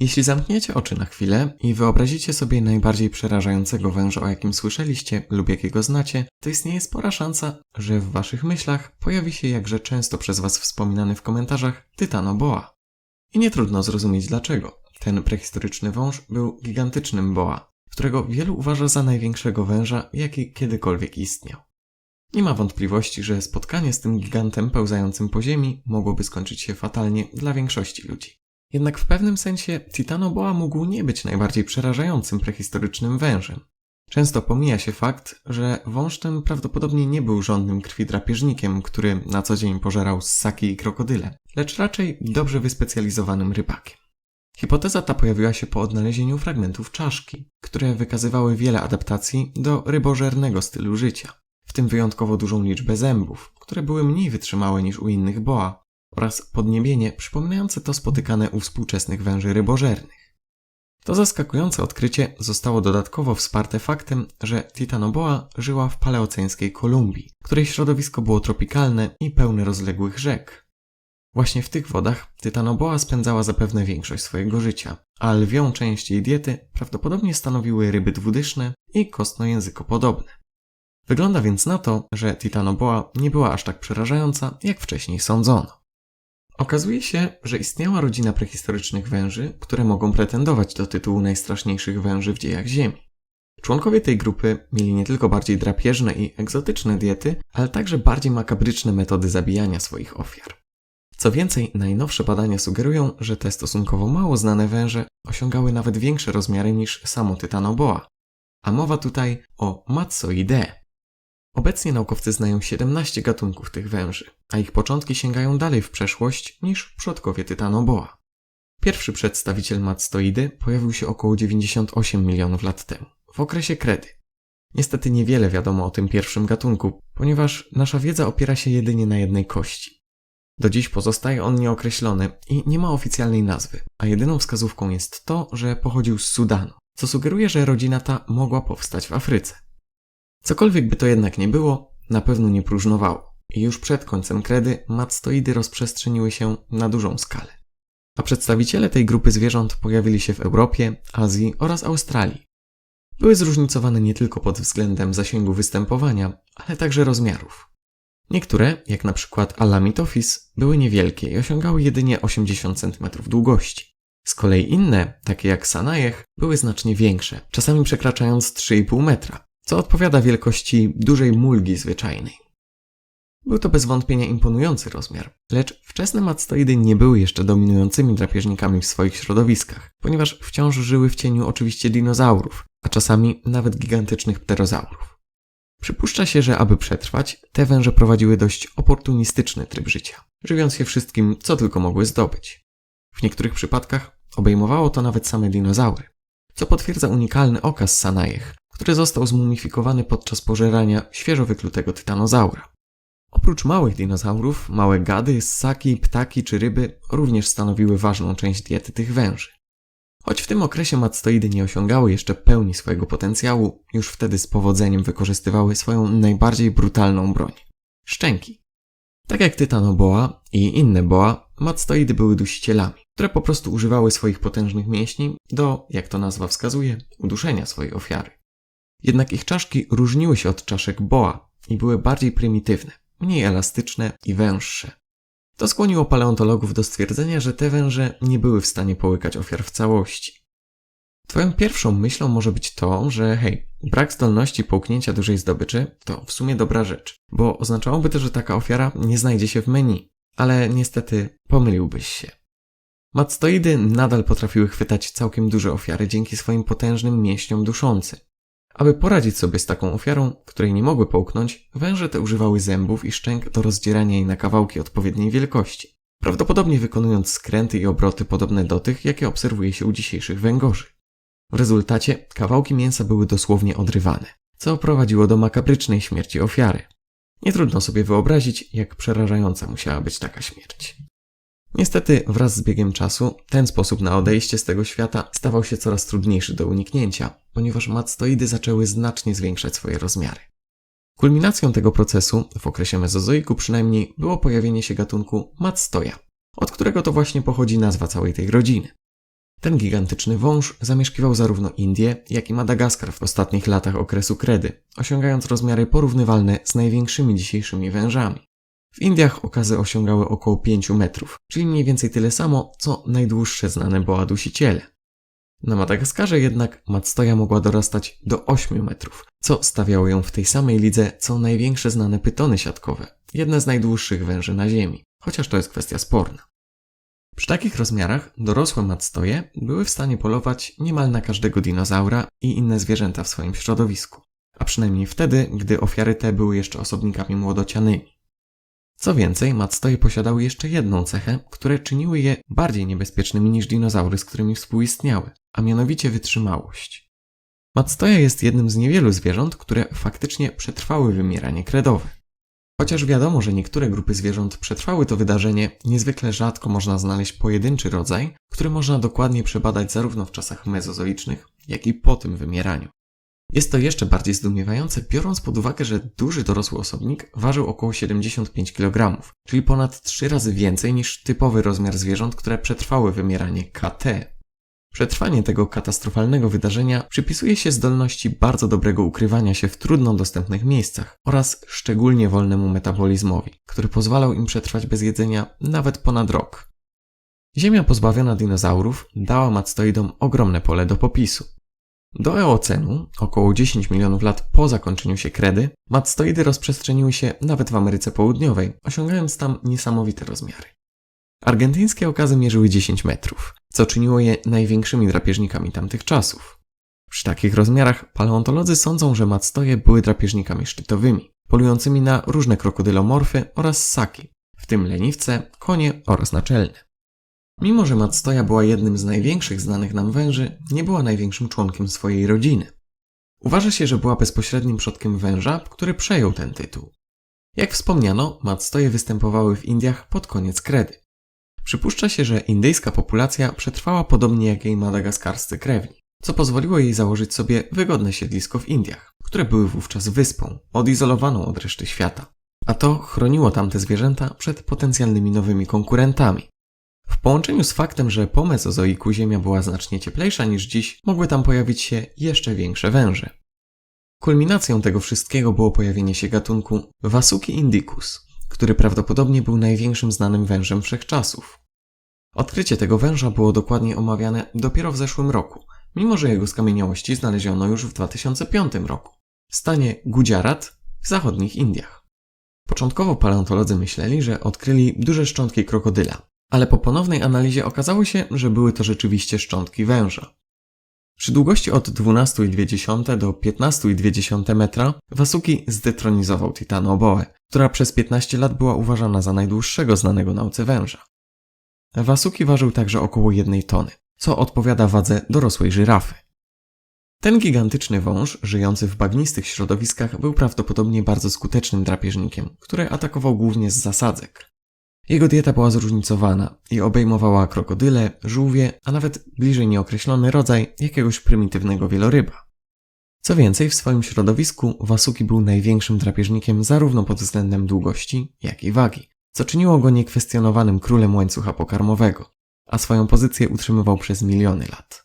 Jeśli zamkniecie oczy na chwilę i wyobrazicie sobie najbardziej przerażającego węża, o jakim słyszeliście lub jakiego znacie, to istnieje spora szansa, że w waszych myślach pojawi się jakże często przez was wspominany w komentarzach Tytanoboa. I nie trudno zrozumieć dlaczego. Ten prehistoryczny wąż był gigantycznym boa, którego wielu uważa za największego węża, jaki kiedykolwiek istniał. Nie ma wątpliwości, że spotkanie z tym gigantem pełzającym po ziemi mogłoby skończyć się fatalnie dla większości ludzi. Jednak w pewnym sensie Titanoboa mógł nie być najbardziej przerażającym prehistorycznym wężem. Często pomija się fakt, że wąż ten prawdopodobnie nie był żadnym krwidrapieżnikiem, który na co dzień pożerał ssaki i krokodyle, lecz raczej dobrze wyspecjalizowanym rybakiem. Hipoteza ta pojawiła się po odnalezieniu fragmentów czaszki, które wykazywały wiele adaptacji do rybożernego stylu życia, w tym wyjątkowo dużą liczbę zębów, które były mniej wytrzymałe niż u innych boa, oraz podniebienie przypominające to spotykane u współczesnych węży rybożernych. To zaskakujące odkrycie zostało dodatkowo wsparte faktem, że Titanoboa żyła w paleoceńskiej Kolumbii, której środowisko było tropikalne i pełne rozległych rzek. Właśnie w tych wodach Tytanoboa spędzała zapewne większość swojego życia, a lwią część jej diety prawdopodobnie stanowiły ryby dwudyszne i kostnojęzykopodobne. Wygląda więc na to, że Titanoboa nie była aż tak przerażająca, jak wcześniej sądzono. Okazuje się, że istniała rodzina prehistorycznych węży, które mogą pretendować do tytułu najstraszniejszych węży w dziejach Ziemi. Członkowie tej grupy mieli nie tylko bardziej drapieżne i egzotyczne diety, ale także bardziej makabryczne metody zabijania swoich ofiar. Co więcej, najnowsze badania sugerują, że te stosunkowo mało znane węże osiągały nawet większe rozmiary niż samo Tytanoboa. A mowa tutaj o Matsoidee. Obecnie naukowcy znają 17 gatunków tych węży, a ich początki sięgają dalej w przeszłość niż przodkowie Tytanoboa. Pierwszy przedstawiciel matstoidy pojawił się około 98 milionów lat temu, w okresie kredy. Niestety niewiele wiadomo o tym pierwszym gatunku, ponieważ nasza wiedza opiera się jedynie na jednej kości. Do dziś pozostaje on nieokreślony i nie ma oficjalnej nazwy, a jedyną wskazówką jest to, że pochodził z Sudanu, co sugeruje, że rodzina ta mogła powstać w Afryce. Cokolwiek by to jednak nie było, na pewno nie próżnowało i już przed końcem kredy matstoidy rozprzestrzeniły się na dużą skalę. A przedstawiciele tej grupy zwierząt pojawili się w Europie, Azji oraz Australii. Były zróżnicowane nie tylko pod względem zasięgu występowania, ale także rozmiarów. Niektóre, jak na przykład Alamitophis, były niewielkie i osiągały jedynie 80 cm długości. Z kolei inne, takie jak Sanajech, były znacznie większe, czasami przekraczając 3,5 metra, co odpowiada wielkości dużej mulgi zwyczajnej. Był to bez wątpienia imponujący rozmiar, lecz wczesne matstoidy nie były jeszcze dominującymi drapieżnikami w swoich środowiskach, ponieważ wciąż żyły w cieniu oczywiście dinozaurów, a czasami nawet gigantycznych pterozaurów. Przypuszcza się, że aby przetrwać, te węże prowadziły dość oportunistyczny tryb życia, żywiąc się wszystkim, co tylko mogły zdobyć. W niektórych przypadkach obejmowało to nawet same dinozaury, co potwierdza unikalny okaz Sanajech, który został zmumifikowany podczas pożerania świeżo wyklutego tytanozaura. Oprócz małych dinozaurów, małe gady, ssaki, ptaki czy ryby również stanowiły ważną część diety tych węży. Choć w tym okresie matstoidy nie osiągały jeszcze pełni swojego potencjału, już wtedy z powodzeniem wykorzystywały swoją najbardziej brutalną broń szczęki. Tak jak tytanoboa i inne boa, matstoidy były dusicielami, które po prostu używały swoich potężnych mięśni do, jak to nazwa wskazuje, uduszenia swojej ofiary. Jednak ich czaszki różniły się od czaszek boa i były bardziej prymitywne, mniej elastyczne i węższe. To skłoniło paleontologów do stwierdzenia, że te węże nie były w stanie połykać ofiar w całości. Twoją pierwszą myślą może być to, że hej, brak zdolności połknięcia dużej zdobyczy to w sumie dobra rzecz, bo oznaczałoby to, że taka ofiara nie znajdzie się w menu, ale niestety pomyliłbyś się. Matstoidy nadal potrafiły chwytać całkiem duże ofiary dzięki swoim potężnym mięśniom duszącym. Aby poradzić sobie z taką ofiarą, której nie mogły połknąć, węże te używały zębów i szczęk do rozdzierania jej na kawałki odpowiedniej wielkości, prawdopodobnie wykonując skręty i obroty podobne do tych, jakie obserwuje się u dzisiejszych węgorzy. W rezultacie kawałki mięsa były dosłownie odrywane, co prowadziło do makabrycznej śmierci ofiary. Nie trudno sobie wyobrazić, jak przerażająca musiała być taka śmierć. Niestety, wraz z biegiem czasu, ten sposób na odejście z tego świata stawał się coraz trudniejszy do uniknięcia, ponieważ matstoidy zaczęły znacznie zwiększać swoje rozmiary. Kulminacją tego procesu, w okresie mezozoiku przynajmniej, było pojawienie się gatunku matstoja, od którego to właśnie pochodzi nazwa całej tej rodziny. Ten gigantyczny wąż zamieszkiwał zarówno Indie, jak i Madagaskar w ostatnich latach okresu kredy, osiągając rozmiary porównywalne z największymi dzisiejszymi wężami. W Indiach okazy osiągały około 5 metrów, czyli mniej więcej tyle samo, co najdłuższe znane boa dusiciele. Na Madagaskarze jednak Matstoja mogła dorastać do 8 metrów, co stawiało ją w tej samej lidze co największe znane pytony siatkowe, jedne z najdłuższych węży na Ziemi, chociaż to jest kwestia sporna. Przy takich rozmiarach dorosłe Matstoje były w stanie polować niemal na każdego dinozaura i inne zwierzęta w swoim środowisku, a przynajmniej wtedy, gdy ofiary te były jeszcze osobnikami młodocianymi. Co więcej, Matstoje posiadały jeszcze jedną cechę, które czyniły je bardziej niebezpiecznymi niż dinozaury, z którymi współistniały, a mianowicie wytrzymałość. Matstoja jest jednym z niewielu zwierząt, które faktycznie przetrwały wymieranie kredowe. Chociaż wiadomo, że niektóre grupy zwierząt przetrwały to wydarzenie, niezwykle rzadko można znaleźć pojedynczy rodzaj, który można dokładnie przebadać zarówno w czasach mezozoicznych, jak i po tym wymieraniu. Jest to jeszcze bardziej zdumiewające, biorąc pod uwagę, że duży dorosły osobnik ważył około 75 kg, czyli ponad 3 razy więcej niż typowy rozmiar zwierząt, które przetrwały wymieranie KT. Przetrwanie tego katastrofalnego wydarzenia przypisuje się zdolności bardzo dobrego ukrywania się w trudno dostępnych miejscach oraz szczególnie wolnemu metabolizmowi, który pozwalał im przetrwać bez jedzenia nawet ponad rok. Ziemia pozbawiona dinozaurów dała mastoidom ogromne pole do popisu. Do Eocenu, około 10 milionów lat po zakończeniu się kredy, matstoidy rozprzestrzeniły się nawet w Ameryce Południowej, osiągając tam niesamowite rozmiary. Argentyńskie okazy mierzyły 10 metrów, co czyniło je największymi drapieżnikami tamtych czasów. Przy takich rozmiarach paleontolodzy sądzą, że matstoje były drapieżnikami szczytowymi, polującymi na różne krokodylomorfy oraz ssaki, w tym leniwce, konie oraz naczelne. Mimo, że Matstoja była jednym z największych znanych nam węży, nie była największym członkiem swojej rodziny. Uważa się, że była bezpośrednim przodkiem węża, który przejął ten tytuł. Jak wspomniano, Matstoje występowały w Indiach pod koniec kredy. Przypuszcza się, że indyjska populacja przetrwała podobnie jak jej madagaskarscy krewni, co pozwoliło jej założyć sobie wygodne siedlisko w Indiach, które były wówczas wyspą, odizolowaną od reszty świata. A to chroniło tamte zwierzęta przed potencjalnymi nowymi konkurentami, w połączeniu z faktem, że po mezozoiku Ziemia była znacznie cieplejsza niż dziś, mogły tam pojawić się jeszcze większe węże. Kulminacją tego wszystkiego było pojawienie się gatunku Vasuki indicus, który prawdopodobnie był największym znanym wężem wszechczasów. Odkrycie tego węża było dokładnie omawiane dopiero w zeszłym roku, mimo że jego skamieniałości znaleziono już w 2005 roku w stanie Gujarat w zachodnich Indiach. Początkowo paleontolodzy myśleli, że odkryli duże szczątki krokodyla, ale po ponownej analizie okazało się, że były to rzeczywiście szczątki węża. Przy długości od 12,2 do 15,2 metra Wasuki zdetronizował Titanoboę, która przez 15 lat była uważana za najdłuższego znanego nauce węża. Wasuki ważył także około 1 tony, co odpowiada wadze dorosłej żyrafy. Ten gigantyczny wąż, żyjący w bagnistych środowiskach, był prawdopodobnie bardzo skutecznym drapieżnikiem, który atakował głównie z zasadzek. Jego dieta była zróżnicowana i obejmowała krokodyle, żółwie, a nawet bliżej nieokreślony rodzaj jakiegoś prymitywnego wieloryba. Co więcej, w swoim środowisku Wasuki był największym drapieżnikiem zarówno pod względem długości, jak i wagi, co czyniło go niekwestionowanym królem łańcucha pokarmowego, a swoją pozycję utrzymywał przez miliony lat.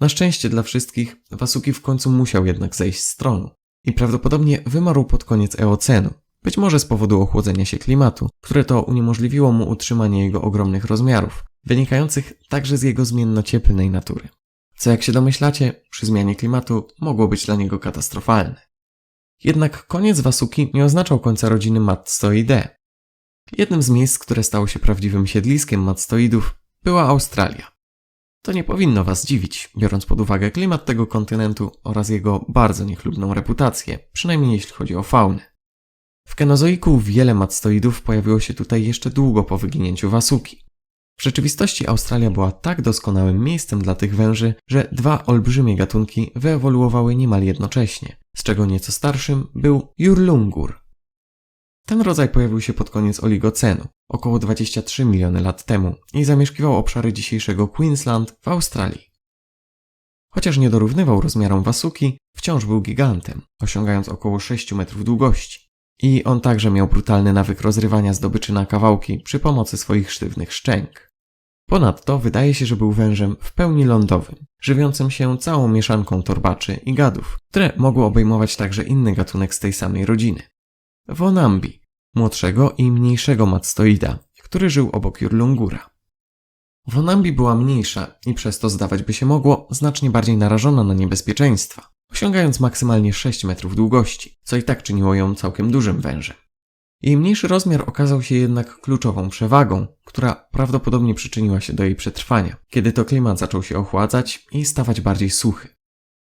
Na szczęście dla wszystkich, Wasuki w końcu musiał jednak zejść z tronu i prawdopodobnie wymarł pod koniec Eocenu, być może z powodu ochłodzenia się klimatu, które to uniemożliwiło mu utrzymanie jego ogromnych rozmiarów, wynikających także z jego zmienno-cieplnej natury. Co jak się domyślacie, przy zmianie klimatu mogło być dla niego katastrofalne. Jednak koniec Wasuki nie oznaczał końca rodziny Matstoidae. Jednym z miejsc, które stało się prawdziwym siedliskiem Matstoidów, była Australia. To nie powinno Was dziwić, biorąc pod uwagę klimat tego kontynentu oraz jego bardzo niechlubną reputację, przynajmniej jeśli chodzi o faunę. W Kenozoiku wiele matstoidów pojawiło się tutaj jeszcze długo po wyginięciu Wasuki. W rzeczywistości Australia była tak doskonałym miejscem dla tych węży, że dwa olbrzymie gatunki wyewoluowały niemal jednocześnie, z czego nieco starszym był Jurlungur. Ten rodzaj pojawił się pod koniec Oligocenu, około 23 miliony lat temu i zamieszkiwał obszary dzisiejszego Queensland w Australii. Chociaż nie dorównywał rozmiarom Wasuki, wciąż był gigantem, osiągając około 6 metrów długości. I on także miał brutalny nawyk rozrywania zdobyczy na kawałki przy pomocy swoich sztywnych szczęk. Ponadto wydaje się, że był wężem w pełni lądowym, żywiącym się całą mieszanką torbaczy i gadów, które mogły obejmować także inny gatunek z tej samej rodziny. Wonambi, młodszego i mniejszego matstoida, który żył obok Jurlungura. Wonambi była mniejsza i przez to zdawać by się mogło znacznie bardziej narażona na niebezpieczeństwa, osiągając maksymalnie 6 metrów długości, co i tak czyniło ją całkiem dużym wężem. Jej mniejszy rozmiar okazał się jednak kluczową przewagą, która prawdopodobnie przyczyniła się do jej przetrwania, kiedy to klimat zaczął się ochładzać i stawać bardziej suchy.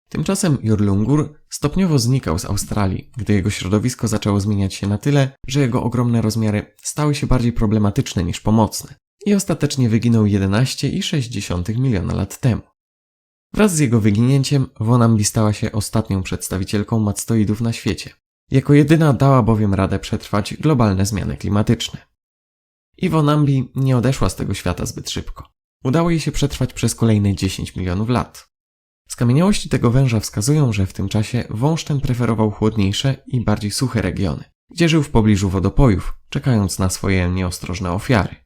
Tymczasem Jurlungur stopniowo znikał z Australii, gdy jego środowisko zaczęło zmieniać się na tyle, że jego ogromne rozmiary stały się bardziej problematyczne niż pomocne i ostatecznie wyginął 11,6 miliona lat temu. Wraz z jego wyginięciem Wonambi stała się ostatnią przedstawicielką mastoidów na świecie. Jako jedyna dała bowiem radę przetrwać globalne zmiany klimatyczne. I Wonambi nie odeszła z tego świata zbyt szybko. Udało jej się przetrwać przez kolejne 10 milionów lat. Skamieniałości tego węża wskazują, że w tym czasie wąż ten preferował chłodniejsze i bardziej suche regiony, gdzie żył w pobliżu wodopojów, czekając na swoje nieostrożne ofiary.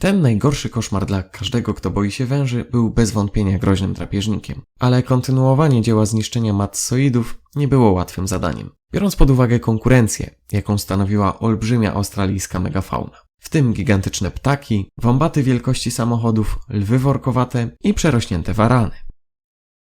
Ten najgorszy koszmar dla każdego, kto boi się węży, był bez wątpienia groźnym drapieżnikiem, ale kontynuowanie dzieła zniszczenia matsoidów nie było łatwym zadaniem, biorąc pod uwagę konkurencję, jaką stanowiła olbrzymia australijska megafauna. W tym gigantyczne ptaki, wąbaty wielkości samochodów, lwy workowate i przerośnięte warany.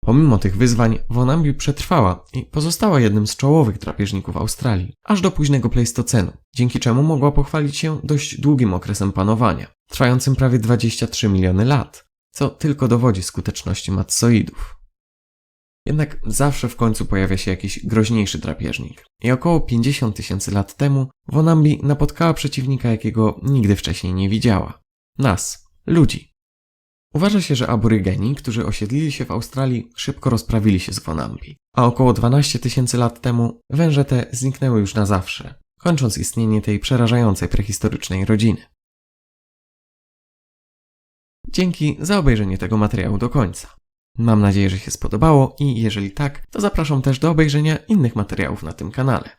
Pomimo tych wyzwań, Wonambi przetrwała i pozostała jednym z czołowych drapieżników Australii, aż do późnego Pleistocenu, dzięki czemu mogła pochwalić się dość długim okresem panowania, trwającym prawie 23 miliony lat, co tylko dowodzi skuteczności matsoidów. Jednak zawsze w końcu pojawia się jakiś groźniejszy drapieżnik. I około 50 tysięcy lat temu Wonambi napotkała przeciwnika, jakiego nigdy wcześniej nie widziała. Nas, ludzi. Uważa się, że aborygeni, którzy osiedlili się w Australii, szybko rozprawili się z Wonambi, a około 12 tysięcy lat temu węże te zniknęły już na zawsze, kończąc istnienie tej przerażającej prehistorycznej rodziny. Dzięki za obejrzenie tego materiału do końca. Mam nadzieję, że się spodobało i jeżeli tak, to zapraszam też do obejrzenia innych materiałów na tym kanale.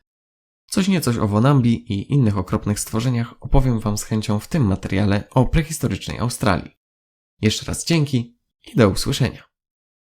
Coś niecoś o Wonambi i innych okropnych stworzeniach opowiem Wam z chęcią w tym materiale o prehistorycznej Australii. Jeszcze raz dzięki i do usłyszenia.